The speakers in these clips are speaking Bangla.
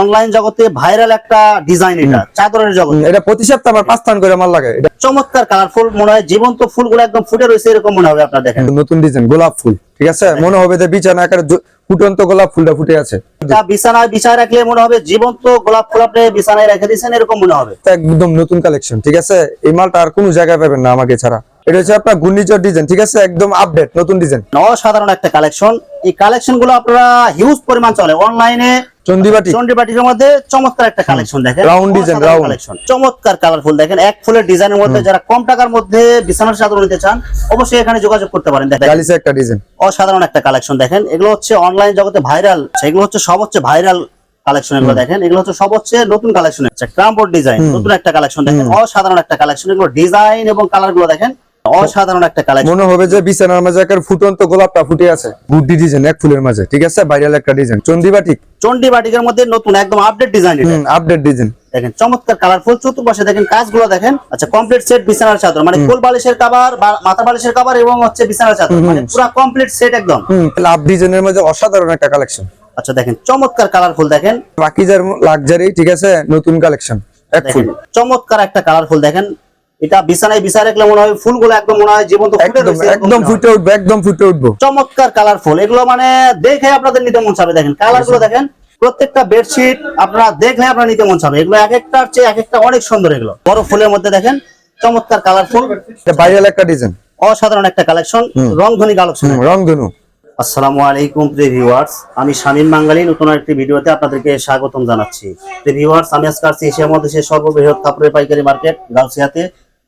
অনলাইন জগতে ভাইরাল একটা ডিজাইন এটা চাদরের জগৎ এটা প্রতি সপ্তাহে আমার পাঁচ করে মাল লাগে। এটা চমৎকার কালারফুল মনে হয় জীবন্ত ফুলগুলো একদম ফুটে রয়েছে এরকম মনে হবে আপনার দেখেন। নতুন ডিজাইন গোলাপ ফুল ঠিক আছে? মনে হবে যে বিছানা আকারে ফুটন্ত গোলাপ ফুলটা ফুটে আছে। বিছানায় বিছায় রাখলে মনে হবে জীবন্ত গোলাপ ফুল আপনি বিছানায় রেখে দিয়েছেন এরকম মনে হবে। একদম নতুন কালেকশন ঠিক আছে? এই মালটা আর কোনো জায়গায় পাবেন না আমাকে ছাড়া। এটা হচ্ছে আপনার ঘূর্ণিঝড় ডিজাইন ঠিক আছে? একদম আপডেট নতুন ডিজাইন অসাধারণ একটা কালেকশন এই কালেকশনগুলো আপনারা হিউজ পরিমাণ চলে। অনলাইনে চন্দিবাটি চন্ডিবাটির মধ্যে চমৎকার একটা কালেকশন দেখেন। Design, অসাধারণ round. collection। চমৎকার কালারফুল দেখেন। এক ফুলের ডিজাইনের মধ্যে যারা কম টাকার মধ্যে বিছানার চাদর নিতে চান অবশ্যই এখানে যোগাযোগ করতে পারেন। দেখেন গালিসা একটা ডিজাইন অসাধারণ একটা কালেকশন দেখেন। এগুলো হচ্ছে অনলাইন জগতে ভাইরাল এগুলো হচ্ছে সব হচ্ছে ভাইরাল কালেকশন এগুলো দেখেন। এগুলো হচ্ছে সব হচ্ছে নতুন কালেকশন হচ্ছে ক্রামবোর্ড ডিজাইন নতুন একটা কালেকশন দেখেন। অসাধারণ একটা কালেকশন এগুলো ডিজাইন এবং কালারগুলো দেখেন। অসাধারণ একটা কালেকশন মনে হবে যে বিছানার মাঝে একটা ফুটন্ত গোলাপটা ফুটে আছে। গুড্ডি ডিজাইন এক ফুলের মাঝে ঠিক আছে? ভাইরাল একটা ডিজাইন চন্দিবাটি চন্ডি বাটিকের মধ্যে নতুন একদম আপডেট ডিজাইন আপডেট ডিজাইন দেখেন চমৎকার কালারফুল চতুর্পাশে দেখেন কাজগুলো দেখেন। আচ্ছা কমপ্লিট সেট বিছানার চাদর। মানে কোল বালিশের কভার মাথা বালিশের কভার এবং হচ্ছে বিছানার চাদর। মানে পুরো কমপ্লিট সেট একদম। লাভ ডিজাইনের মধ্যে অসাধারণ একটা কালেকশন আচ্ছা দেখেন চমৎকার কালারফুল দেখেন। বাকিজার লাক্সারি ঠিক আছে? নতুন কালেকশন এক ফুল। চমৎকার একটা কালারফুল দেখেন। এটা বিছানায় বিছায় রাখলে মনে হয় ফুলগুলো একদম মনে হয় জীবন্ত একদম ফুটে উঠবো একদম ফুটে উঠবো। চমৎকার কালারফুল এগুলো মানে দেখে আপনাদের নিতে মন চাবে দেখেন কালারগুলো দেখেন প্রত্যেকটা বেডশিট আপনারা দেখলে আপনার নিতে মন চাবে। এগুলো এক একটার চেয়ে এক একটা অনেক সুন্দর এগুলো। বড় ফুলের মধ্যে দেখেন চমৎকার কালারফুল এটা ভাইরাল একটা ডিজাইন অসাধারণ একটা কালেকশন রংধনী কালেকশন রংধনু। আসসালামু আলাইকুম প্রিয় ভিউয়ার্স আমি শামীম বাঙালি নতুন একটি ভিডিওতে আপনাদেরকে স্বাগতম জানাচ্ছি। প্রিয় ভিউয়ার্স আমি আজকে আসছি এশিয়ার মধ্যে সর্ববৃহৎ কাপড়ের পাইকারি মার্কেট গাউসিয়াতে।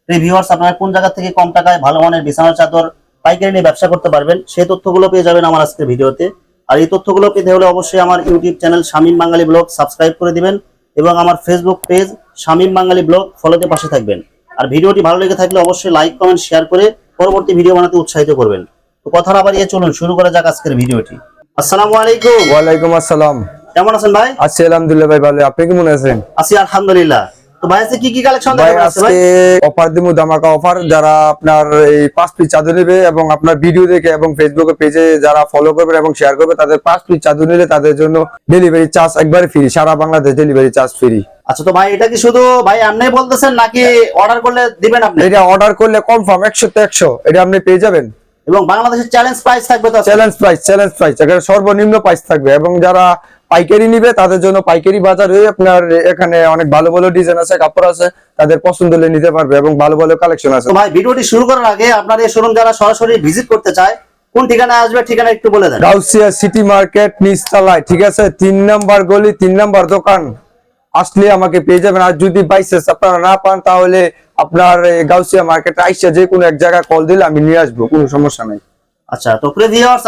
প্রিয় ভিউয়ার্স আপনারা কোন জায়গা থেকে কম টাকায় ভালো মানের বিছানার চাদর পাইকারি নিয়ে ব্যবসা করতে পারবেন সেই তথ্যগুলো পেয়ে যাবেন আমার আজকের ভিডিওতে। আর এই তথ্যগুলো পেতে হলে অবশ্যই আমার YouTube channel Shamim Bangali vlog subscribe করে দিবেন এবং আমার Facebook page Shamim Bangali vlog ফলোতে পাশে থাকবেন। আর ভিডিওটি ভালো লেগে থাকলে অবশ্যই লাইক কমেন্ট শেয়ার করে পরবর্তী ভিডিও বানাতে উৎসাহিত করবেন। তো কথা না বাড়িয়ে চলুন শুরু করা যাক আজকের ভিডিওটি। আসসালামু আলাইকুম। ওয়ালাইকুম আসসালাম। কেমন আছেন ভাই? আছি আলহামদুলিল্লাহ ভাই ভালো। আপনি কেমন আছেন? আছি আলহামদুলিল্লাহ। তো ভাই আজকে কি কি কালেকশন দেখাবেন আজকে অফার দিমু ধামাকা অফার যারা আপনার এই পাঁচ পিস চাদর নেবে এবং আপনার ভিডিও দেখে এবং ফেসবুকে পেজে যারা ফলো করবে এবং শেয়ার করবে তাদের পাঁচ পিস চাদর নিলে তাদের জন্য ডেলিভারি চার্জ একবারে ফ্রি সারা বাংলাদেশ ডেলিভারি চার্জ ফ্রি আচ্ছা তো ভাই এটা কি শুধু ভাই আপনি বলতেছেন নাকি অর্ডার করলে দিবেন আপনি? এটা অর্ডার করলে কনফার্ম তে এটা আপনি পেয়ে যাবেন। এবং বাংলাদেশের চ্যালেঞ্জ প্রাইস থাকবে তো চ্যালেঞ্জ প্রাইস চ্যালেঞ্জ প্রাইস এখানে সর্বনিম্ন প্রাইস থাকবে এবং যারা পাইকারি নিবে তাদের জন্য পাইকারি বাজারে আপনার এখানে অনেক ভালো ভালো ডিজাইন আছে কাপড় আছে তাদের পছন্দ হলে নিতে পারবে এবং ভালো ভালো কালেকশন আছে। ভাই ভিডিওটি শুরু করার আগে আপনার এই শোরুম যারা সরাসরি ভিজিট করতে চায় কোন ঠিকানায় আসবে ঠিকানা একটু বলে দেন। গাউসিয়া সিটি মার্কেট নিচতলায় ঠিক আছে? তিন নাম্বার গলি তিন নাম্বার দোকান। আসলে আমাকে পেয়ে যাবেন। আর যদি বাইসেস আপনারা না পান তাহলে আপনার গাউসিয়া মার্কেট আইসা যে কোনো এক জায়গায় কল দিলে আমি নিয়ে আসব কোনো সমস্যা নাই। আচ্ছা তো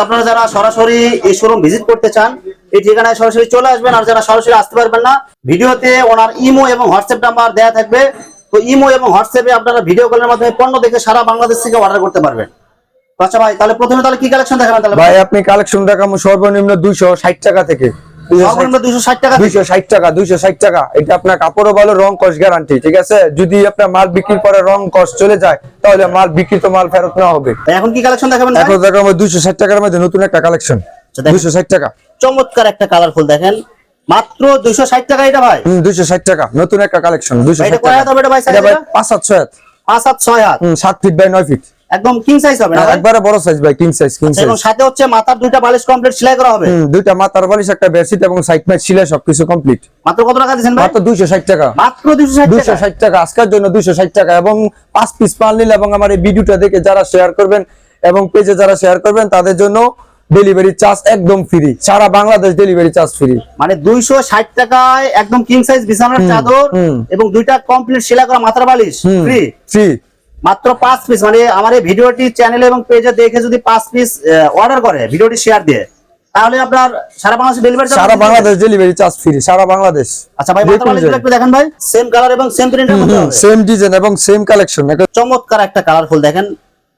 আপনারা যারা সরাসরি এই শোরুম ভিজিট করতে চান এই ঠিকানায় সরাসরি চলে আসবেন আর যারা সরাসরি আসতে পারবেন না ভিডিওতে ওনার ইমো এবং হোয়াটসঅ্যাপ নাম্বার দেওয়া থাকবে। তো ইমো এবং হোয়াটসঅ্যাপে আপনারা ভিডিও কলের মাধ্যমে পণ্য দেখে সারা বাংলাদেশ থেকে অর্ডার করতে পারবেন। আচ্ছা ভাই তাহলে প্রথমে তাহলে কি কালেকশন দেখাবেন তাহলে? ভাই আপনি কালেকশন দেখাবো সর্বনিম্ন দুইশো ষাট টাকা থেকে। দুশো ষাট টাকা থেকে। ষাট টাকা দুইশো ষাট টাকা। এটা আপনার কাপড়ও ভালো রং কস গ্যারান্টি ঠিক আছে? যদি আপনার মাল বিক্রির পরে রং কস চলে যায় তাহলে মাল বিক্রিত মাল ফেরত নেওয়া হবে। এখন কি কালেকশন দেখাবেন এখন দেখাবো দুইশো ষাট টাকার মধ্যে নতুন একটা কালেকশন আচ্ছা, দুইশো ষাট টাকা। চমৎকার একটা কালারফুল দেখেন। মাত্র দুশো ষাট টাকা এটা ভাই। হম দুইশো ষাট টাকা। নতুন একটা কালেকশন এটা কয় হাত হবে ভাই ভাই ফিট বাই ফিট একদম কিং সাইজ হবে না একবারে বড় সাইজ ভাই কিং সাইজ কিং আচ্ছা, এবং সাথে হচ্ছে মাথার দুইটা বালিশ কমপ্লিট সেলাই করা হবে। দুইটা মাথার বালিশ একটা বেডশিট এবং সাইড ম্যাট ছিলে সবকিছু কমপ্লিট মাত্র কত টাকা ভাই? মাত্র টাকা। মাত্র আজকের জন্য এবং পাঁচ পিস নিলে এবং আমার এই ভিডিওটা দেখে যারা শেয়ার করবেন এবং পেজে যারা শেয়ার করবেন তাদের জন্য ডেলিভারি চার্জ একদম ফ্রি সারা বাংলাদেশ ডেলিভারি চার্জ ফ্রি মানে দুইশো ষাট টাকায় একদম কিং সাইজ বিছানার চাদর এবং দুইটা কমপ্লিট সেলাই করা মাথার বালিশ ফ্রি ফ্রি মাত্র পাঁচ পিস মানে আমার এই ভিডিওটি চ্যানেল এবং পেজে দেখে যদি পাঁচ পিস অর্ডার করে ভিডিওটি শেয়ার দিয়ে তাহলে আপনার সারা বাংলাদেশ ডেলিভারি সারা বাংলাদেশ ডেলিভারি চার্জ ফ্রি সারা বাংলাদেশ। আচ্ছা ভাই একটু দেখেন ভাই। সেম কালার এবং সেম প্রিন্টের মধ্যে সেম ডিজাইন এবং সেম কালেকশন চমৎকার একটা কালারফুল দেখেন।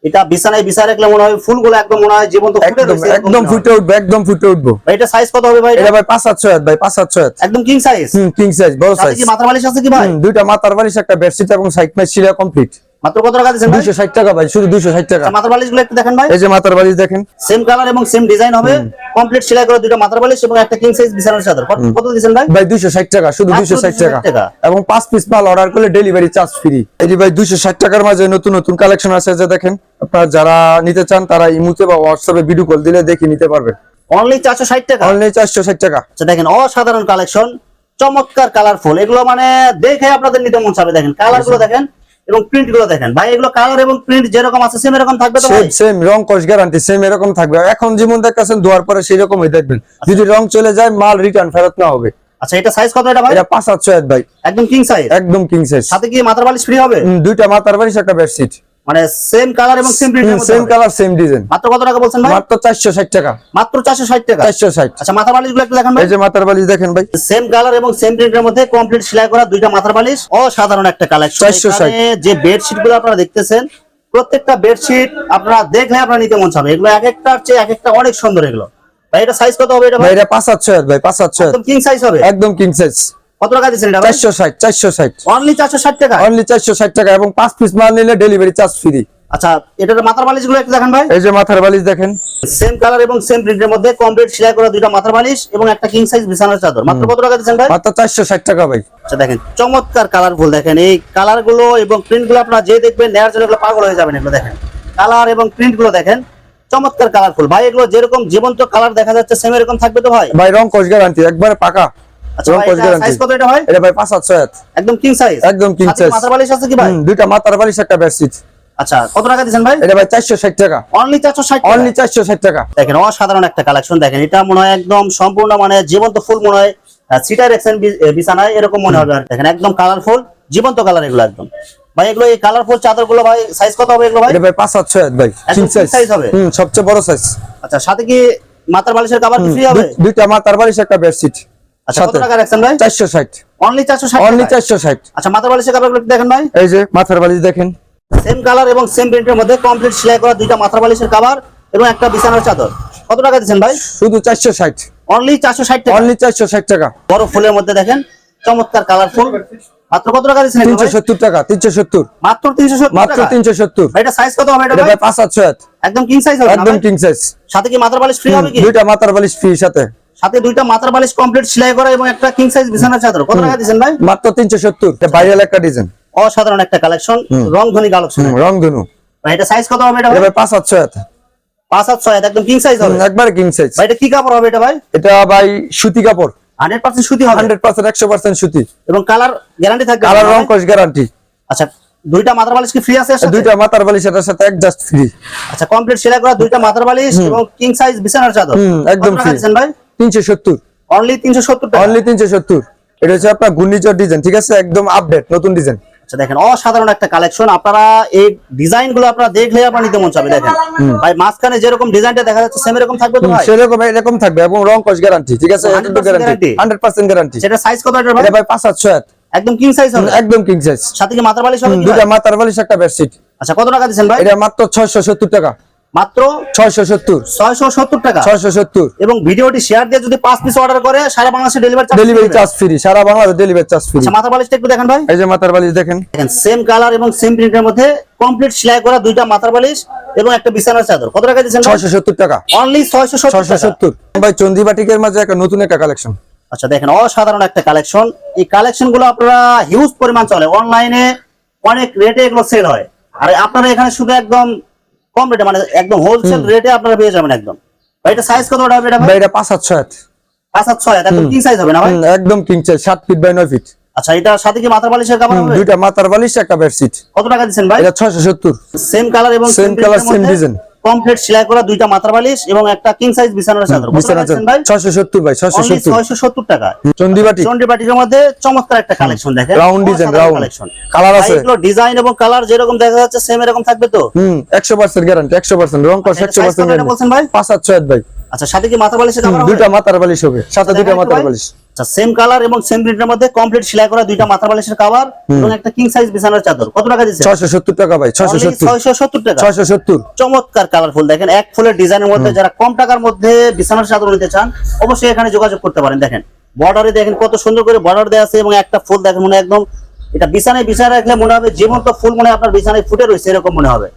এটা বিছানায় বিছায় রাখলে মনে হয় ফুলগুলো একদম মনে হয় জীবন্ত ফুটে একদম রয়েছে একদম ফুটে উঠবে একদম ফুটে উঠবো। ভাই, এটা সাইজ কত হবে ভাই? এটা ভাই পাঁচ সাত ছয় হাত ভাই পাঁচ সাত ছয় হাত। একদম কিং সাইজ হুম কিং সাইজ বড় সাইজ কি মাথার বালিশ আছে কি ভাই? দুইটা মাথার বালিশ একটা বেডশিট এবং সাইড ম্যাচ ছিল কমপ্লিট মাত্র কত টাকা দিচ্ছেন ভাই? দুইশো ষাট টাকা ভাই শুধু দুইশো ষাট টাকা। আচ্ছা, মাথার বালিশ একটু দেখেন ভাই। এই যে মাথার বালিশ দেখেন। সেম কালার এবং সেম ডিজাইন হবে। কমপ্লিট সেলাই করে দুটো মাথার বালিশ এবং একটা কিং সাইজ বিছানার চাদর। কত দিচ্ছেন ভাই? ভাই দুইশো ষাট টাকা শুধু মাত্র দুইশো ষাট 260 টাকা। এবং পাঁচ পিস মাল অর্ডার করলে ডেলিভারি চার্জ ফ্রি এটি ভাই দুইশো ষাট টাকার মাঝে নতুন নতুন কালেকশন আছে যে দেখেন। আপনারা যারা নিতে চান তারা ইমুতে বা হোয়াটসঅ্যাপে ভিডিও কল দিলে দেখে নিতে পারবেন অনলি চারশো ষাট টাকা? অনলাইন চারশো ষাট টাকা। আচ্ছা দেখেন অসাধারণ কালেকশন চমৎকার কালারফুল এগুলো মানে দেখে আপনাদের নিতে মন চাবে দেখেন। কালারগুলো দেখেন। এবং প্রিন্টগুলো দেখেন। ভাই এগুলো কালার এবং প্রিন্ট যেরকম আছে সেম এরকম থাকবে তো ভাই? সেম রং কস গ্যারান্টি সেম এরকম থাকবে। এখন যেমন দেখাছেন ধোয়ার পরে সেই রকমই দেখবেন যদি রং চলে যায় মাল রিটার্ন ফেরত না হবে। আচ্ছা এটা সাইজ কত এটা ভাই? এটা পাঁচ সাতশো এক ভাই। একদম কিং সাইজ একদম কিং সাইজ সাথে কি মাথার বালিশ ফ্রি হবে? দুইটা মাথার বালিশ একটা বেডশিট মানে সেম কালার এবং same print same colour same design মাত্র কত টাকা বলছেন ভাই? মাত্র মাত্র আচ্ছা মাথার বালিশ একটু দেখান ভাই। এই যে মাথার বালিশ দেখেন ভাই। সেম কালার এবং সেম প্রিন্টের মধ্যে কমপ্লিট সেলাই করা দুইটা মাথার বালিশ। অসাধারণ একটা কালেকশন 460 যে বেডশিটগুলো আপনারা দেখতেছেন প্রত্যেকটা বেডশিট আপনারা দেখলে আপনারা নিতে মন চাবে। এগুলো এক একটার চেয়ে এক একটা অনেক সুন্দর এগুলো। ভাই এটা সাইজ কত হবে এটা ভাই? এটা ভাই পাঁচ সাতশো এক একদম কিং সাইজ হবে? একদম কিং সাইজ কত টাকা দিচ্ছেন এটা ভাই? চারশো ষাট চারশো ষাট। অনলি চারশো ষাট টাকা? অনলি চারশো ষাট টাকা এবং পিস মাল নিলে ডেলিভারি চার্জ ফ্রি আচ্ছা এটার মাথার বালিশগুলো একটু দেখেন ভাই। এই যে মাথার বালিশ দেখেন। সেম কালার এবং সেম প্রিন্টের মধ্যে কমপ্লিট সেলাই করা দুইটা মাথার বালিশ এবং একটা কিং সাইজ বিছানার চাদর। মাত্র কত টাকা দিচ্ছেন ভাই? মাত্র চারশো ষাট টাকা ভাই। আচ্ছা দেখেন চমৎকার কালারফুল দেখেন। এই কালারগুলো এবং প্রিন্টগুলো আপনারা যে দেখবেন জন্য পাগল হয়ে যাবেন এগুলো দেখেন। কালার এবং প্রিন্টগুলো দেখেন চমৎকার কালারফুল ভাই এগুলো যেরকম জীবন্ত কালার দেখা যাচ্ছে সেম এরকম থাকবে তো ভাই? ভাই রং কোচ গ্যারান্টি একবারে পাকা। আচ্ছা সাইজ একদম কিং সাইজ। মাথার বালিশ আছে কি ভাই? দুইটা মাথার বালিশ একটা বেডশিট আচ্ছা কত টাকা দিচ্ছেন ভাই? এটা টাকা। অনলি অনলি চারশো ষাট টাকা। দেখেন অসাধারণ একটা কালেকশন দেখেন এটা মনে হয় একদম সম্পূর্ণ মানে জীবন্ত ফুল মনে হয় সিটার এক্সেন বিছানায় এরকম মনে হবে দেখেন একদম কালারফুল জীবন্ত কালার এগুলো একদম। ভাই এগুলো এই কালারফুল চাদরগুলো ভাই সাইজ কত হবে এগুলো ভাই? এটা ভাই ভাই কিং সাইজ হবে? হুম সবচেয়ে বড় সাইজ আচ্ছা সাথে কি মাথার বালিশের কাভার কি ফ্রি হবে? দুইটা মাথার বালিশ একটা বেডশিট আচ্ছা কত টাকা রাখছেন ভাই? অনলি অনলি আচ্ছা মাথার বালিশের দেখেন ভাই। এই যে মাথার বালিশ দেখেন। সেম কালার এবং সেম প্রিন্টের মধ্যে কমপ্লিট সেলাই করা দুইটা মাথার বালিশের কাভার এবং একটা বিছানার চাদর। কত টাকা দিচ্ছেন ভাই? শুধু অনলি টাকা। অনলি বড় ফুলের মধ্যে দেখেন চমৎকার কালারফুল মাত্র কত টাকা দিচ্ছেন টাকা তিনশো সত্তর। মাত্র তিনশো সত্তর মাত্র টাকা। তিনশো সত্তর। ভাই, এটা সাইজ কত হবে এটা ভাই? একদম কিং সাইজ হবে একদম? কিং সাইজ সাথে কি মাথার বালিশ ফ্রি হবে কি? দুইটা মাথার বালিশ ফ্রি সাথে। সাথে দুইটা মাথার বালিশ কমপ্লিট সেলাই করা এবং একটা কিং সাইজ বিছানার চাদর। কত টাকা দিচ্ছেন ভাই? মাত্র তিনশো সত্তর। ভাইরাল একটা ডিজাইন অসাধারণ একটা কালেকশন রং ধনী কালেকশন রং ধনু ভাই এটা সাইজ কত হবে এটা ভাই? ভাই পাঁচ সাতশো এক পাঁচ সাত ছয় একদম কিং সাইজ হবে। একবারে কিং সাইজ ভাই এটা কি কাপড় হবে এটা ভাই? এটা ভাই সুতি কাপড়। হান্ড্রেড পার্সেন্ট সুতি হবে। হান্ড্রেড পার্সেন্ট একশো পার্সেন্ট সুতি। এবং কালার গ্যারান্টি থাকবে? কালার রং? কস গ্যারান্টি আচ্ছা দুইটা মাথার বালিশ কি ফ্রি আছে এর দুইটা মাথার বালিশ এটার সাথে এক জাস্ট ফ্রি আচ্ছা কমপ্লিট সেলাই করা দুইটা মাথার বালিশ এবং কিং সাইজ বিছানার চাদর। একদম। দিচ্ছেন ভাই? তিনশো সত্তর। অনলি তিনশো সত্তর অনলি তিনশো সত্তর। এটা হচ্ছে আপনার ঘূর্ণিঝড় ডিজাইন ঠিক আছে? একদম আপডেট নতুন ডিজাইন আচ্ছা দেখেন অসাধারণ একটা কালেকশন আপনারা এই ডিজাইনগুলো আপনারা দেখলে আপনারা নিতে মন চাবে দেখেন। ভাই মাঝখানে যেরকম ডিজাইনটা দেখা যাচ্ছে সেম এরকম থাকবে তো ভাই? সেরকম এরকম থাকবে এবং রং কস গ্যারান্টি ঠিক আছে? 100% guarantee guarantee? Hundred percent guarantee সেটা সাইজ কত এটা ভাই? এটা ভাই পাঁচ সাতশো এক একদম কিং সাইজ হবে। একদম কিং সাইজ সাথে কি মাথার বালিশ হবে কি মাথার বালিশ একটা বেডশিট আচ্ছা কত টাকা ভাই? এটা মাত্র ছয়শো সত্তর টাকা। মাত্র ছয়শো সত্তর। ছয়শো সত্তর টাকা। ছয়শো সত্তর। এবং ভিডিওটি শেয়ার দিয়ে যদি পাঁচ পিস অর্ডার করে সারা বাংলাদেশে ডেলিভারি ডেলিভারি চার্জ ফ্রি সারা বাংলাদেশ ডেলিভারি চার্জ ফ্রি মাথার বালিশটা একটু দেখেন ভাই। এই যে মাথার বালিশ দেখেন। দেখেন সেম কালার এবং সেম প্রিন্টের মধ্যে কমপ্লিট সেলাই করা দুইটা মাথার বালিশ এবং একটা বিছানার চাদর। কত টাকা দিচ্ছেন ছয়শো সত্তর টাকা। অনলি ছয়শো ছয়শো সত্তর। সত্তর ভাই চন্দিবাটিকের মাঝে একটা নতুন একটা কালেকশন আচ্ছা দেখেন অসাধারণ একটা কালেকশন এই কালেকশনগুলো আপনারা হিউজ পরিমাণ চলে। অনলাইনে অনেক রেটে এগুলো সেল হয়। আর আপনারা এখানে শুধু একদম কম রেটে মানে একদম হোলসেল রেটে আপনারা পেয়ে যাবেন একদম। ভাই এটা সাইজ কত হবে এটা ভাই? এটা পাঁচ সাতশো এক পাঁচ সাত ছয় একদম কি সাইজ হবে না ভাই? একদম king size 7 feet by 9 feet আচ্ছা এটা সাথে কি মাথার বালিশের কভার হবে? দুইটা মাথার বালিশ একটা বেডশিট কত টাকা দিবেন ভাই? এটা ছয়শো সত্তর। সেম কালার এবং same colour same design। Complete সেলাই করা দুইটা মাথার বালিশ এবং একটা কিং সাইজ বিছানার চাদর। বিছানার চাদর? দিচ্ছেন ভাই? ছয়শো সত্তর ভাই ছয়শো অনলি সত্তর। ছয়শো সত্তর টাকা। চন্ডিবাটি চন্ডিবাটির মধ্যে চমৎকার একটা কালেকশন দেখেন। Round design round collection colour আছে। এগুলো ডিজাইন এবং কালার যেরকম দেখা যাচ্ছে সেম এরকম থাকবে তো? হুম 100% গ্যারান্টি একশো পার্সেন্ট রং কস আচ্ছা, একশো এটা size পার্সেন্ট কত এটা বলছেন ভাই? পাঁচ সাতশো এক ভাই। আচ্ছা সাথে কি মাথা বালিশের হুম, কাপড় হবে? দুইটা মাথার বালিশ হবে সাথে একটু মাথার বালিশ। আচ্ছা সেম কালার এবং সেম প্রিন্টের মধ্যে কমপ্লিট সেলাই করা দুইটা মাথা বালিশের কভার এবং একটা কিং সাইজ বিছানার চাদর। কত টাকা দিচ্ছে ছয়শো সত্তর টাকা ভাই ছয়শো সত্তর। ছয়শো সত্তর টাকা? ছয়শো সত্তর। চমৎকার কালারফুল দেখেন এক ফুলের ডিজাইনের মধ্যে যারা কম টাকার মধ্যে বিছানার চাদর নিতে চান অবশ্যই এখানে যোগাযোগ করতে পারেন। দেখেন বর্ডারে দেখেন কত সুন্দর করে বর্ডার দেওয়া আছে এবং একটা ফুল দেখেন মনে একদম এটা বিছানায় বিছায় রাখলে মনে হবে জীবন্ত ফুল মনে আপনার বিছানায় ফুটে রয়েছে এরকম মনে হবে।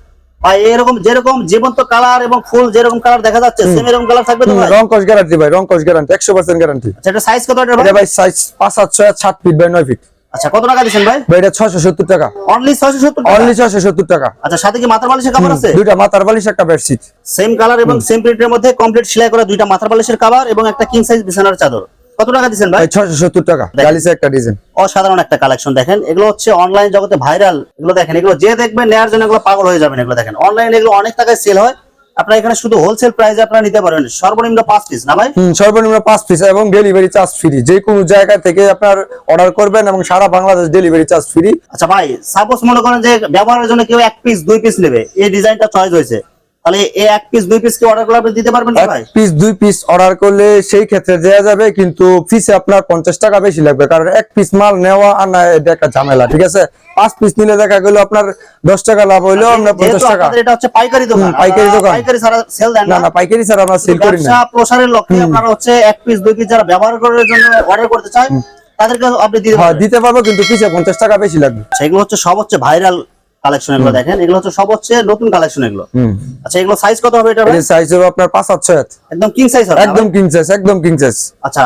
এরকম যেরকম জীবন্ত কালার এবং ফুল যেরকম কালার দেখা যাচ্ছে সেম এরকম কালার থাকবে তো ভাই রং কস গ্যারান্টি ভাই রং কস গ্যারান্টি একশো পার্সেন্ট গ্যারান্টি আচ্ছা এটা সাইজ কত এটা ভাই? এটা ভাই সাইজ পাঁচ সাত ছয় সাত ফিট বাই নয় ফিট আচ্ছা কত টাকা দিচ্ছেন ভাই? ভাই এটা ছয়শো সত্তর টাকা। অনলি ছয়শো সত্তর অনলি ছয়শো সত্তর টাকা। আচ্ছা সাথে কি মাথার বালিশের কাভার আছে? দুইটা মাথার বালিশ একটা বেডশিট সেম কালার এবং সেম প্রিন্টের মধ্যে কমপ্লিট সেলাই করা দুইটা মাথার বালিশের কাভার এবং একটা কিং সাইজ বিছানার চাদর। কত টাকা দিচ্ছেন ভাই? ভাই ছয়শো সত্তর টাকা। গালিসে একটা ডিজাইন অসাধারণ একটা কালেকশন দেখেন। এগুলো হচ্ছে অনলাইন জগতে ভাইরাল এগুলো দেখেন। এগুলো যে দেখবেন নেওয়ার জন্য এগুলো পাগল হয়ে যাবেন এগুলো দেখেন। অনলাইনে এগুলো অনেক টাকায় সেল হয়। আপনারা এখানে শুধু হোলসেল প্রাইসে আপনারা নিতে পারবেন। সর্বনিম্ন পাঁচ পিস না ভাই? সর্বনিম্ন পাঁচ পিস এবং ডেলিভারি চার্জ ফ্রি যে কোনো জায়গা থেকে আপনার অর্ডার করবেন এবং সারা বাংলাদেশ ডেলিভারি চার্জ ফ্রি আচ্ছা ভাই সাপোজ মনে করেন যে ব্যবহারের জন্য কেউ এক পিস দুই পিস নেবে। এই ডিজাইনটা চয়েস হয়েছে। তাহলে এই এক পিস দুই পিস কি অর্ডার করলে আপনি দিতে পারবেন না ভাই? পিস দুই পিস অর্ডার করলে সেই ক্ষেত্রে দেওয়া যাবে কিন্তু পিসে আপনার পঞ্চাশ টাকা বেশি লাগবে কারণ এক পিস মাল নেওয়া আর না এটা একটা ঝামেলা ঠিক আছে? পাঁচ পিস নিলে দেখা গেলো আপনার দশ টাকা লাভ হইলেও আপনার পঞ্চাশ টাকা। এটা হচ্ছে পাইকারি দোকান পাইকারি দোকান। পাইকারি ছাড়া সেল দেন না না। পাইকারি স্যার আমরা সেল করি না। ব্যবসা প্রসারের লক্ষ্যে আপনারা হচ্ছে এক পিস দুই পিস যারা ব্যবহার করার জন্য অর্ডার করতে চায় তাদেরকে আপনি দিতে হ্যাঁ পারবেন। দিতে পারব কিন্তু পিসে পঞ্চাশ টাকা বেশি লাগবে। সেগুলো হচ্ছে সব হচ্ছে ভাইরাল কালেকশন এগুলো দেখেন। এগুলো হচ্ছে সব হচ্ছে নতুন কালেকশন এগুলো। আচ্ছা এগুলো সাইজ কত হবে এটা সাইজ হবে আপনার পাঁচ আট ছয় একদম কিং সাইজ হবে একদম কিং সাইজ একদম কিং সাইজ আচ্ছা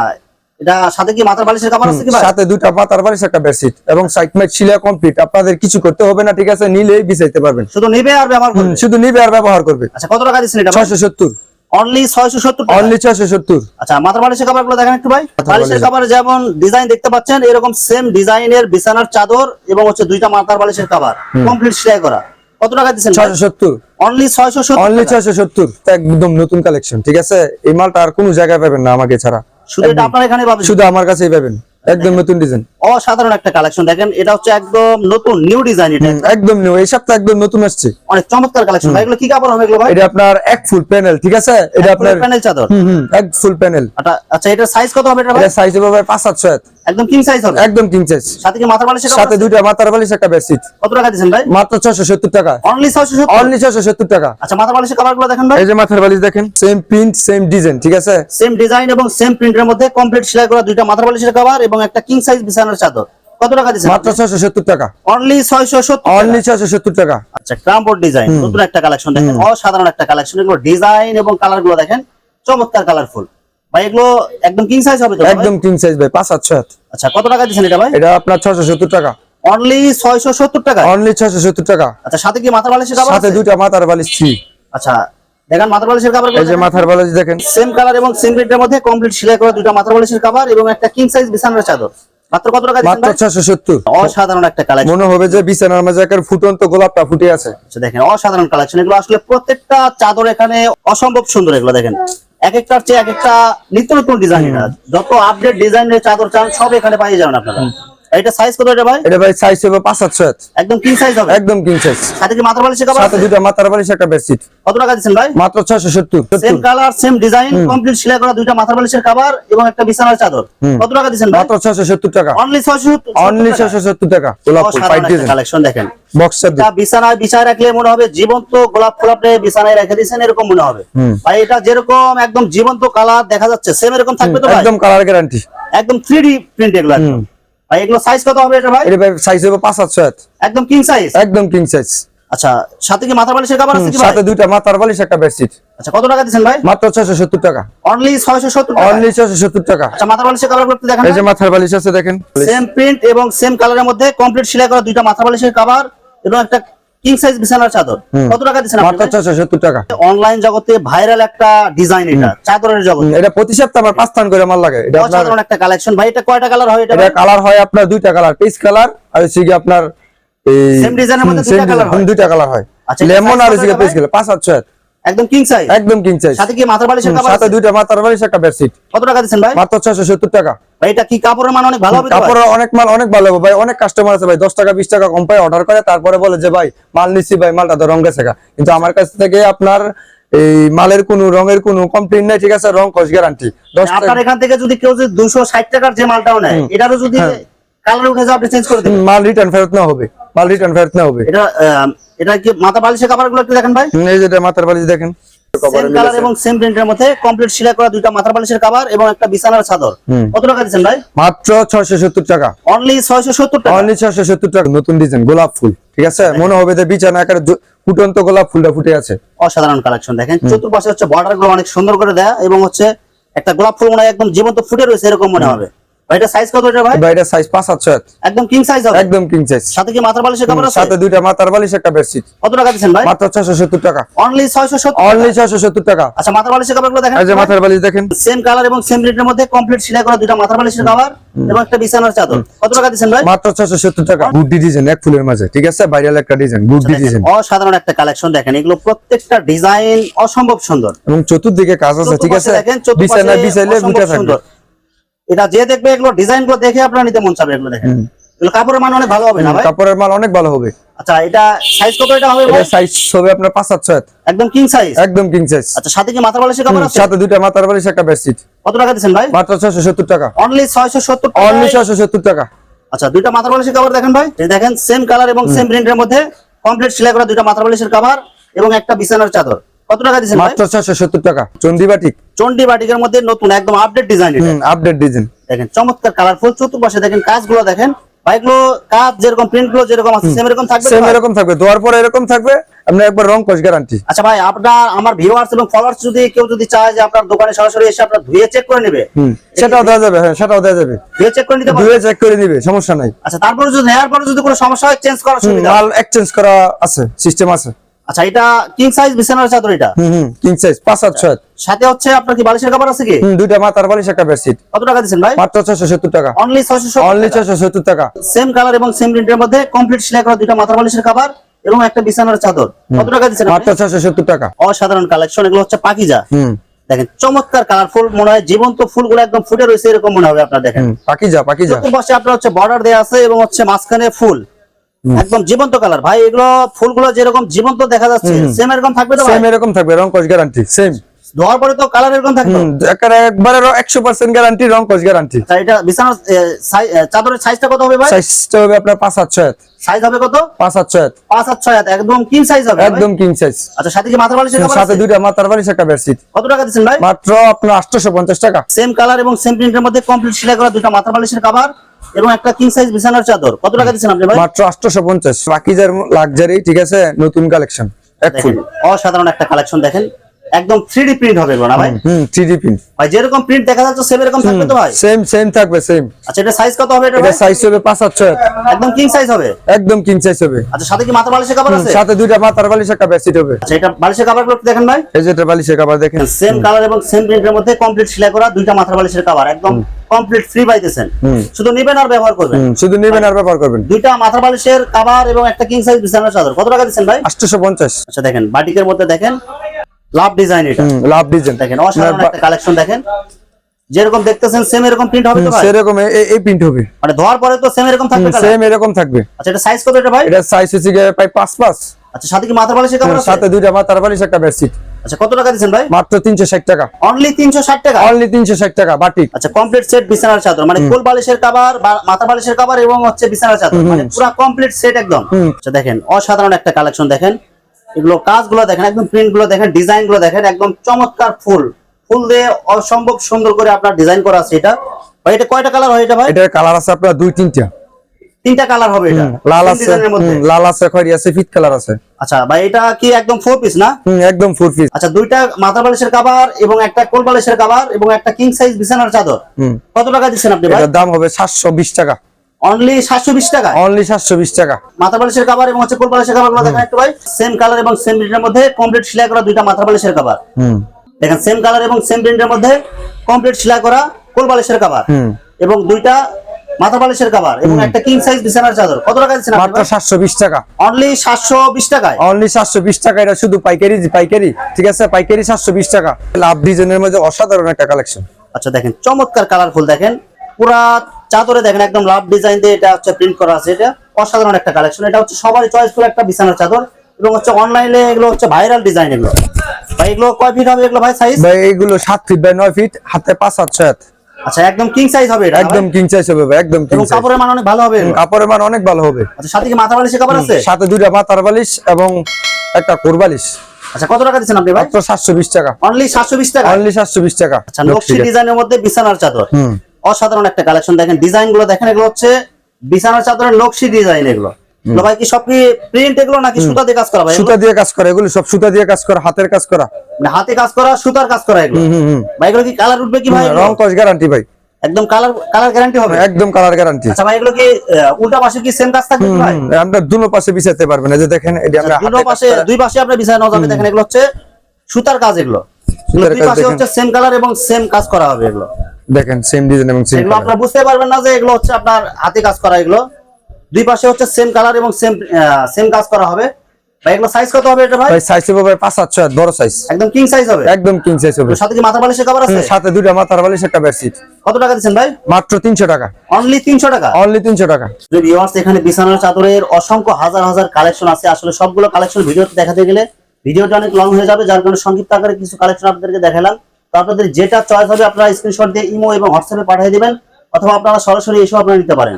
এটা সাথে কি মাথার বালিশের কাপড় আছে কি ভাই? সাথে দুইটা মাথার বালিশ একটা বেডশিট এবং সাইড ম্যাট শিলা কমপ্লিট আপনাদের কিছু করতে হবে না ঠিক আছে? নিলেই বিছাইতে পারবেন। শুধু নেবে আর ব্যবহার করবে? শুধু নিবে আর ব্যবহার করবে। আচ্ছা কত টাকা দিচ্ছেন এটা সত্তর। অনলি আচ্ছা মাথার বালিশের দেখেন একটু ভাই। বালিশের যেমন ডিজাইন দেখতে পাচ্ছেন এরকম সেম ডিজাইনের বিছানার চাদর এবং হচ্ছে দুইটা মাথার বালিশের কাভার কমপ্লিট সেলাই করা। কত টাকা দিচ্ছেন ছয়শো সত্তর। অনলি একদম নতুন কালেকশন ঠিক আছে? এই মালটা আর কোনো জায়গায় পাবেন না আমাকে ছাড়া। শুধু এটা আপনার এখানে পাবেন। শুধু আমার কাছেই পাবেন। একদম নতুন ডিজাইন অসাধারণ একটা কালেকশন দেখেন এটা হচ্ছে একদম নতুন নিউ ডিজাইন এটা। একদম নিউ এই সপ্তাহে একদম নতুন আসছে। অনেক চমৎকার কালেকশন ভাই এগুলো কি কাপড় হবে এগুলো ভাই? এটা আপনার এক ফুল প্যানেল ঠিক আছে? এটা আপনার প্যানেল চাদর? হুম হুম এক ফুল প্যানেল আচ্ছা আচ্ছা এটার সাইজ কত হবে এটা ভাই? এটা সাইজ হবে পাঁচ সাত ছয়। হাত। একদম কিং সাইজ হবে? একদম কিং সাইজ সাথে কি মাথার কাপড় সাথে? দুইটা মাথার বালিশ একটা বেডশিট কত টাকা দিচ্ছেন ভাই? মাত্র ছয়শো সত্তর টাকা। অনলি ছয়শো সত্তর? অনলি ছয়শো সত্তর টাকা। আচ্ছা মাথার বালিশের কাপড়গুলো দেখেন ভাই। এই যে মাথার বালিশ দেখেন সেম প্রিন্ট সেম ডিজাইন ঠিক আছে? সেম ডিজাইন এবং সেম প্রিন্টের মধ্যে কমপ্লিট সেলাই করা দুইটা মাথার বালিশের কভার এবং একটা কিং সাইজ বিছানার চাদর। কত টাকা দিচ্ছেন মাত্র ছয়শো সত্তর টাকা। অনলি ছয়শো সত্তর অনলি ছয়শো সত্তর টাকা। আচ্ছা ক্রামবোর্ড ডিজাইন নতুন একটা কালেকশন দেখেন। অসাধারণ একটা কালেকশন এগুলো ডিজাইন এবং কালারগুলো দেখেন চমৎকার কালারফুল ভাই এগুলো একদম কিং সাইজ হবে তো একদম কিং সাইজ ভাই পাঁচ সাত ছয় হাত। আচ্ছা কত টাকা দিচ্ছেন এটা ভাই? এটা আপনার ছয়শো সত্তর টাকা। অনলি ছয়শো সত্তর টাকা? অনলি ছয়শো সত্তর টাকা। আচ্ছা সাথে কি মাথার বালিশের কাপড় সাথে? দুইটা মাথার বালিশ থ্রি আচ্ছা দেখেন মাথার বালিশের কাপড় এই যে মাথার বালিশ দেখেন। সেম কালার এবং সেম প্রিন্টের মধ্যে কমপ্লিট সেলাই করা দুইটা মাথার বালিশের কভার এবং একটা কিং সাইজ বিছানার চাদর। মাত্র কত টাকা মাত্র ভাই? ছয়শো সত্তর। অসাধারণ একটা কালেকশন মনে হবে যে বিছানার মাঝে ফুটন্ত গোলাপটা ফুটে আছে। আচ্ছা দেখেন অসাধারণ কালেকশন এগুলো আসলে প্রত্যেকটা চাদর এখানে অসম্ভব সুন্দর এগুলো দেখেন। এক একটার চেয়ে এক একটা নিত্য নতুন ডিজাইন যত আপডেট ডিজাইনের চাদর চান সব এখানে পাই যাবেন আপনারা। এটা সাইজ কত এটা ভাই? এটা ভাই সাইজ হবে পাঁচ সাত ছয় হাত। একদম কিং সাইজ হবে? একদম কিং সাইজ সাথে কি মাথার বালিশের কভার সাথে দুইটা মাথার বালিশ একটা বেডশিট কত টাকা দিচ্ছেন ভাই? মাত্র ছয়শো সত্তর same colour same design complete সেলাই করা দুইটা মাথার বালিশের কভার এবং একটা বিছানার চাদর। কত টাকা দিচ্ছেন ভাই? মাত্র ছয়শো সত্তর টাকা। অনলি ছয়শো অনলি ছয়শো সত্তর টাকা। গোলাপ ফুল পাইট ডিজাইন কালেকশন দেখেন। বক্সার এটা বিছানায় বিছায় রাখলে মনে হবে জীবন্ত গোলাপ ফুল আপনি বিছানায় রেখে দিয়েছেন এরকম মনে হবে। ভাই এটা যেরকম একদম জীবন্ত কালার দেখা যাচ্ছে সেম এরকম থাকবে তো ভাই? একদম কালার গ্যারান্টি একদম থ্রি ডি প্রিন্ট এগুলো একদম। ভাই এগুলো সাইজ কত হবে এটা ভাই? এটা ভাই সাইজ হবে পাঁচ সাত ছয় হাত। একদম কিং সাইজ একদম কিং সাইজ আচ্ছা সাথে কি মাথা বালিশের কাপড় আছে কি ভাই? সাথে দুইটা মাথার বালিশ একটা বেডশিট আচ্ছা কত টাকা ভাই? মাত্র ছয়শো সত্তর টাকা। অনলি ছয়শো সত্তর অনলি ছয়শো সত্তর টাকা। আচ্ছা বালিশের একটু দেখেন এই যে মাথার বালিশ আছে দেখেন। সেম প্রিন্ট এবং সেম কালারের মধ্যে কমপ্লিট সিলাই করা দুইটা মাথার বালিশের কভার এবং একটা কিং সাইজ বিছানার চাদর। কত টাকা দিচ্ছেন মাত্র ছয়শো সত্তর টাকা। অনলাইন জগতে ভাইরাল একটা ডিজাইন এটা চাদরের জগৎ এটা প্রতি সপ্তাহে আমার পাঁচ স্থান করে মাল লাগে। এটা আপনার একটা কালেকশন ভাই এটা কয়টা কালার হয়? এটা এটা কালার হয় আপনার দুইটা কালার পেস কালার আর হচ্ছে কি আপনার এই সেম ডিজাইনের মধ্যে দুইটা কালার হয়? দুইটা কালার হয়। আচ্ছা, লেমন আর হচ্ছে পেস কালার পাঁচ সাত ছয়। একদম কিং সাইজ একদম কিং সাইজ সাথে কি মাথার সাথে দুইটা মাথার বালিশ একটা বেডশিট কত টাকা দিচ্ছেন ভাই? মাত্র টাকা। ভাই এটা কি কাপড়ের মান অনেক ভালো হবে কাপড়ের অনেক মাল অনেক ভালো হবে ভাই অনেক কাস্টমার আছে ভাই দশ টাকা বিশ টাকা কম পায় অর্ডার করে তারপরে বলে যে ভাই মাল নিচ্ছি ভাই মালটা তো রং গেছে কিন্তু আমার কাছ থেকে আপনার এই মালের কোনো রঙের কোনো কমপ্লেন নাই ঠিক আছে? রং কস গ্যারান্টি আপনার এখান থেকে যদি কেউ যদি দুশো ষাট টাকার যে মালটাও নেয় এটারও যদি হ্যাঁ। কালার উঠে যায় আপনি চেঞ্জ করে দেবেন। মাল রিটার্ন ফেরত না হবে। মাল রিটার্ন ফেরত না হবে। এটা এটা কি মাথা বালিশের একটু দেখেন ভাই? এই যেটা মাথার বালিশ দেখেন। সেম কালার এবং সেম প্রিন্টের মধ্যে কমপ্লিট সেলাই করা দুইটা মাথার বালিশের কভার এবং একটা বিছানার চাদর। কত টাকা দিচ্ছেন ভাই? মাত্র ছয়শো সত্তর টাকা। অনলি ছয়শো সত্তর টাকা। অনলি ছয়শো সত্তর টাকা। নতুন ডিজাইন গোলাপ ফুল। ঠিক আছে? মনে হবে যে বিছানা আকারে ফুটন্ত গোলাপ ফুলটা ফুটে আছে। অসাধারণ কালেকশন দেখেন। চতুর্পাশে হচ্ছে বর্ডারগুলো অনেক সুন্দর করে দেয়া এবং হচ্ছে একটা গোলাপ ফুল মনে হয় একদম জীবন্ত ফুটে রয়েছে এরকম মনে হবে। এটা সাইজ কত এটা ভাই? বাইরের সাইজ পাঁচ সাত ছয় একদম কিং সাইজ হবে? একদম কিং সাইজ সাথে কি মাথার বালিশের কভার আছে? সাথে দুইটা মাথার বালিশ একটা বেডশিট কত টাকা দিচ্ছেন ভাই? মাত্র ছয়শো সত্তর টাকা। অনলি ছয়শো সত্তর অনলি ছয়শো সত্তর টাকা। আচ্ছা মাথার বালিশের কভার দেখেন। এই যে মাথার বালিশ দেখেন। সেম কালার এবং সেম রেটের মধ্যে কমপ্লিট সেলাই করা দুইটা মাথার বালিশের কভার এবং একটা বিছানার চাদর। কত টাকা দিচ্ছেন ভাই? মাত্র ছয়শো সত্তর টাকা। গুড্ডি ডিজাইন এক ফুলের মাঝে ঠিক আছে? ভাইরাল একটা ডিজাইন দেখেন, ডিজাইন অসাধারণ একটা কালেকশন দেখেন। এগুলো প্রত্যেকটা ডিজাইন অসম্ভব সুন্দর। এবং চতুর্দিকে কাজ আছে ঠিক আছে? দেখেন বিছানা বিছাইলে থাকবে। এটা যে দেখবে এগুলো ডিজাইনগুলো দেখে আপনার নিতে মন চাবে এগুলো দেখেন এগুলো কাপড়ের মান অনেক ভালো হবে না ভাই? কাপড়ের মাল অনেক ভালো হবে। আচ্ছা এটা সাইজ কত এটা হবে ভাই? সাইজ হবে আপনার পাঁচ সাত ছয়। একদম কিং সাইজ একদম কিং সাইজ আচ্ছা সাথে কি মাথার বালিশের কভার আছে? সাথে দুইটা মাথার বালিশ একটা বেডশিট কত টাকা ভাই? মাত্র ছয়শো সত্তর টাকা। অনলি অনলি ছয়শো সত্তর টাকা। আচ্ছা দুইটা মাথার বালিশের দেখেন ভাই। এই দেখেন সেম কালার এবং সেম প্রিন্টের মধ্যে কমপ্লিট সেলাই করা দুইটা মাথার বালিশের কভার এবং একটা বিছানার চাদর। কত টাকা দিচ্ছেন ভাই? মাত্র ছয়শো সত্তর টাকা। চন্ডিবাটিক চন্ডি বাটিকের মধ্যে নতুন একদম আপডেট ডিজাইন এটা। আপডেট ডিজাইন দেখেন চমৎকার কালারফুল চতুর্পাশে দেখেন কাজগুলো দেখেন। বাইকগুলো কাজ যেরকম প্রিন্টগুলো যেরকম আছে সেম এরকম থাকবে সেম এরকম থাকবে। পরে এরকম থাকবে একবার রং কস গ্যারান্টি আচ্ছা ভাই আপনার আমার ভিউয়ার্স এবং ফলোয়ার্স যদি কেউ যদি চায় যে আপনার দোকানে সরাসরি এসে আপনার ধুয়ে চেক করে নেবে সেটাও দেওয়া যাবে হ্যাঁ সেটাও দেওয়া যাবে। ধুয়ে চেক করে নিতে ধুয়ে চেক করে নিবে সমস্যা নাই। আচ্ছা তারপরে যদি নেওয়ার পরে যদি কোনো সমস্যা হয় চেঞ্জ করার সুবিধা মাল এক্সচেঞ্জ করা আছে সিস্টেম আছে। আচ্ছা এটা কিং সাইজ বিছানার চাদর এটা? হুম হুম কিং সাইজ পাঁচ সাত ছয় সাথে হচ্ছে আপনার কি বালিশের কাপড় আছে কি? হুম দুইটা মাথার বালিশ একটা বেডশিট কত টাকা দিচ্ছেন ভাই? মাত্র ছয়শো সত্তর টাকা। অনলি ছয়শো অনলি ছয়শো সত্তর টাকা। সেম কালার এবং সেম প্রিন্টের মধ্যে কমপ্লিট সেলাই করা দুইটা মাথার বালিশের কাপড় এবং একটা বিছানার চাদর। কত টাকা দিচ্ছেন আপনি? মাত্র ছয়শো সত্তর টাকা। অসাধারণ কালেকশন এগুলো হচ্ছে পাকিজা। হুম। দেখেন চমৎকার কালারফুল মনে হয় জীবন্ত ফুলগুলো একদম ফুটে রয়েছে এরকম মনে হবে আপনার দেখেন। হুম পাকি যা পাকি আপনার হচ্ছে বর্ডার দেওয়া আছে এবং হচ্ছে মাঝখানে ফুল। একদম জীবন্ত কালার। ভাই এগুলো ফুলগুলো যেরকম জীবন্ত দেখা যাচ্ছে সেম এরকম থাকবে তো সেম এরকম থাকবে রং কস গ্যারান্টি সেম ধোয়ার পরে তো কালার এরকম থাকবে? একবারে একশো পার্সেন্ট গ্যারান্টি রং কস গ্যারান্টি এটা বিছানার চাদরের সাইজটা কত হবে ভাই? সাইজটা হবে আপনার পাঁচ সাত ছয় সাইজ হবে কত? পাঁচ সাত ছয় পাঁচ আর ছয় হাত, একদম কিং সাইজ হবে একদম কিং সাইজ আচ্ছা সাথে কি মাথার বালিশের কাপড় সাথে আছে? দুইটা মাথার বালিশ একটা বেডশিট কত টাকা দিচ্ছেন ভাই? মাত্র আপনার আটশোশো পঞ্চাশ টাকা। সেম কালার এবং সেম প্রিন্টের মধ্যে কমপ্লিট সেলাই করা দুটো মাথার বালিশের কভার এবং একটা কিং সাইজ বিছানার চাদর। কত টাকা দিচ্ছেন আপনি ভাই? মাত্র আটশোশো পঞ্চাশ। বাকিজার লাক্সারি ঠিক আছে নতুন কালেকশন এক ফুল। অসাধারণ একটা কালেকশন দেখেন। একদম থ্রি প্রিন্ট হবে না ভাই? হুম থ্রি পিন ভাই যেরকম প্রিন্ট দেখা যাচ্ছে সেম এরকম থাকবে তো ভাই? সেম সেম থাকবে সেম আচ্ছা এটা সাইজ কত হবে এটা এটা সাইজ হবে পাঁচ সাত ছয় একদম কিং সাইজ হবে? একদম কিং সাইজ হবে। আচ্ছা সাথে কি মাথার বালিশের কভার আছে? সাথে দুইটা মাথার বালিশ একটা বেডশিট হবে। আচ্ছা এটা বালিশের কভারগুলো একটু দেখেন ভাই। এই যেটা বালিশের কাবার দেখেন। সেম কালার এবং সেম প্রিন্টের মধ্যে কমপ্লিট সেলাই করা দুইটা মাথার বালিশের কভার একদম কমপ্লিট ফ্রি পাইতেছেন। শুধু নেবেন আর ব্যবহার করবেন। শুধু নেবেন আর ব্যবহার করবেন। দুইটা মাথার বালিশের কভার এবং একটা কিং সাইজ বিছানার চাদর। কত টাকা দিচ্ছেন ভাই? আটশোশো পঞ্চাশ। আচ্ছা দেখেন বাটিকের মধ্যে দেখেন লাভ ডিজাইন এটা। লাভ ডিজাইন দেখেন অসাধারণ একটা কালেকশন দেখেন। যেরকম দেখতেছেন সেম এরকম প্রিন্ট হবে তো ভাই? সেরকম এই প্রিন্ট হবে। মানে ধোয়ার পরে তো সেম এরকম থাকবে? সেম এরকম থাকবে। আচ্ছা এটা সাইজ কত এটা ভাই? এটা সাইজ হচ্ছে প্রায় পাঁচ পাঁচ। আচ্ছা সাথে কি মাথার বালিশের কভার আছে সাথে দুইটা মাথার বালিশ একটা বেডশিট আচ্ছা কত টাকা দিচ্ছেন ভাই? মাত্র তিনশো ষাট টাকা। অনলি তিনশো ষাট টাকা? অনলি তিনশো ষাট টাকা বাটিক। আচ্ছা কমপ্লিট সেট বিছানার চাদর মানে কোল বালিশের কভার মাথা বালিশের কভার এবং হচ্ছে বিছানার চাদর মানে পুরো কমপ্লিট সেট একদম। আচ্ছা দেখেন অসাধারণ একটা কালেকশন দেখেন। এগুলো কাজগুলো দেখেন একদম প্রিন্টগুলো দেখেন ডিজাইনগুলো দেখেন একদম চমৎকার ফুল। ফুল দিয়ে অসম্ভব সুন্দর করে আপনার ডিজাইন করা আছে এটা। ভাই এটা কয়টা কালার হয় এটা ভাই? এটার কালার আছে আপনার দুই তিনটা। তিনটা কালার হবে এটা। লাল আছে মধ্যে। লাল আছে খয়রি আছে ফিট কালার আছে। আচ্ছা ভাই এটা কি একদম ফোর পিস না? একদম ফোর পিস আচ্ছা দুইটা মাথা বালিশের কভার এবং একটা কোল বালিশের কভার এবং একটা কিং সাইজ বিছানার চাদর। হুম। কত টাকা দিচ্ছেন আপনি ভাই? এটার দাম হবে সাতশো বিশ টাকা। অনলি সাতশো বিশ টাকা? অনলি সাতশো বিশ টাকা। মাথা বালিশের কভার এবং হচ্ছে কোল বালিশের কভারগুলো দেখেন একটু ভাই। সেম কালার এবং সেম প্রিন্টের মধ্যে কমপ্লিট সেলাই করা দুইটা মাথা বালিশের কভার হুম। দেখেন সেম কালার এবং সেম প্রিন্টের মধ্যে কমপ্লিট সেলাই করা কোল বালিশের কভার হুম। এবং দুইটা মাথা বালিশের কভার এবং একটা কিং সাইজ বিছানার চাদর। কত টাকা দিচ্ছেন মাত্র সাতশো বিশ টাকা। অনলি সাতশো বিশ টাকায়? অনলি সাতশো বিশ টাকা এটা শুধু পাইকারি পাইকারি ঠিক আছে? পাইকারি সাতশো বিশ টাকা। লাভ ডিজাইনের মধ্যে অসাধারণ একটা কালেকশন আচ্ছা দেখেন চমৎকার কালারফুল দেখেন। পুরা চাদরে দেখেন একদম লাভ ডিজাইন দিয়ে এটা হচ্ছে প্রিন্ট করা আছে। এটা অসাধারণ একটা কালেকশন এটা হচ্ছে সবারই চয়েসফুল একটা বিছানার চাদর এবং হচ্ছে অনলাইনে এগুলো হচ্ছে ভাইরাল ডিজাইন এগুলো। ভাই এগুলো কয় ফিট হবে এগুলো ভাই সাইজ ভাই এইগুলো সাত ফিট বাই নয় ফিট হাতে পাঁচ সাত ছয় হাত। আচ্ছা একদম কিং সাইজ হবে এটা একদম কিং সাইজ হবে ভাই একদম কিং সাইজ কাপড়ের মান অনেক ভালো হবে? কাপড়ের মান অনেক ভালো হবে। আচ্ছা সাথে কি মাথা কাপড় আছে? সাথে দুইটা মাথার বালিশ এবং একটা কোরবালিশ আচ্ছা কত টাকা দিচ্ছেন আপনি ভাই? মাত্র সাতশো বিশ টাকা। অনলি সাতশো বিশ টাকা? অনলি সাতশো বিশ টাকা। আচ্ছা নকশি ডিজাইনের মধ্যে বিছানার চাদর। অসাধারণ একটা কালেকশন। দেখেন ডিজাইনগুলো দেখেন এগুলো হচ্ছে বিছানার চাদরের নকশি ডিজাইন এগুলো। ভাই কি সব কি প্রিন্ট এগুলো নাকি সুতা দিয়ে কাজ করা ভাই সুতা দিয়ে কাজ করা এগুলো সব সুতা দিয়ে কাজ করা হাতের কাজ করা। মানে হাতে কাজ করা সুতার কাজ করা এগুলো? ভাই এগুলো কি কালার উঠবে কি ভাই রং কস গ্যারান্টি ভাই। একদম কালার কালার গ্যারান্টি হবে? একদম কালার গ্যারান্টি আচ্ছা ভাই এগুলো কি উল্টা পাশে কি সেম কাজ থাকবে ভাই? আমরা দুনো পাশে বিছাতে পারবেন। এই যে দেখেন এটা আমরা দুটো পাশে দুই পাশে আপনার বিছানো যাবে। দেখেন এগুলো হচ্ছে সুতার কাজ এগুলো। সুতার কাজ পাশে হচ্ছে সেম কালার এবং সেম কাজ করা হবে এগুলো। দেখেন সেম ডিজাইন এবং সেম এগুলো আপনার বুঝতে পারবেন না যে এগুলো হচ্ছে আপনার হাতে কাজ করা এগুলো। দুই পাশে হচ্ছে সেম কালার এবং সেম সেম কাজ করা হবে। ভাই এগুলো সাইজ কত হবে এটা ভাই? ভাই সাইজ হবে ভাই পাঁচ সাতশো হাত, বড় সাইজ একদম কিং সাইজ হবে? একদম কিং সাইজ হবে। সাথে কি মাথা বালিশের কভার আছে? সাথে দুইটা মাথার বালিশ একটা বেডশিট কত টাকা দিচ্ছেন ভাই? মাত্র তিনশো টাকা। অনলি তিনশো টাকা? অনলি তিনশো টাকা। যে ভিউয়ার্স এখানে বিছানার চাদরের অসংখ্য হাজার হাজার কালেকশন আছে। আসলে সবগুলো কালেকশন ভিডিওতে দেখাতে গেলে ভিডিওটা অনেক লং হয়ে যাবে। যার কারণে সংক্ষিপ্ত আকারে কিছু কালেকশন আপনাদেরকে দেখালাম। তো আপনাদের যেটা চয়েস হবে আপনারা স্ক্রিনশট দিয়ে ইমো এবং হোয়াটসঅ্যাপে পাঠিয়ে দিবেন অথবা আপনারা সরাসরি এসেও আপনারা নিতে পারেন।